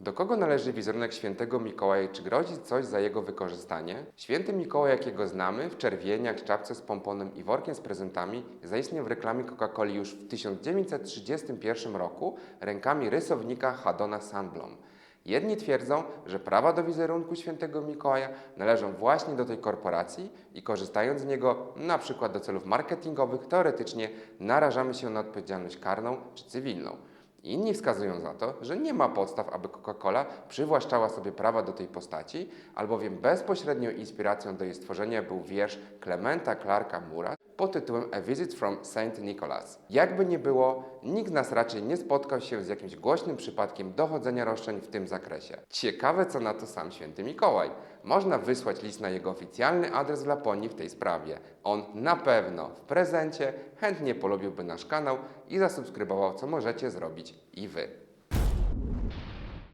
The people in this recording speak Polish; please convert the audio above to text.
Do kogo należy wizerunek świętego Mikołaja? Czy grozi coś za jego wykorzystanie? Święty Mikołaj, jakiego znamy, w czerwieniach, czapce z pomponem i workiem z prezentami, zaistniał w reklamie Coca-Coli już w 1931 roku rękami rysownika Hadona Sandblom. Jedni twierdzą, że prawa do wizerunku świętego Mikołaja należą właśnie do tej korporacji i korzystając z niego na przykład do celów marketingowych, teoretycznie narażamy się na odpowiedzialność karną czy cywilną. Inni wskazują za to, że nie ma podstaw, aby Coca-Cola przywłaszczała sobie prawa do tej postaci, albowiem bezpośrednią inspiracją do jej stworzenia był wiersz Clementa Clarka Mura pod tytułem A Visit from Saint Nicholas. Jakby nie było, nikt z nas raczej nie spotkał się z jakimś głośnym przypadkiem dochodzenia roszczeń w tym zakresie. Ciekawe, co na to sam święty Mikołaj. Można wysłać list na jego oficjalny adres w Laponii w tej sprawie. On na pewno w prezencie chętnie polubiłby nasz kanał i zasubskrybował, co możecie zrobić i wy.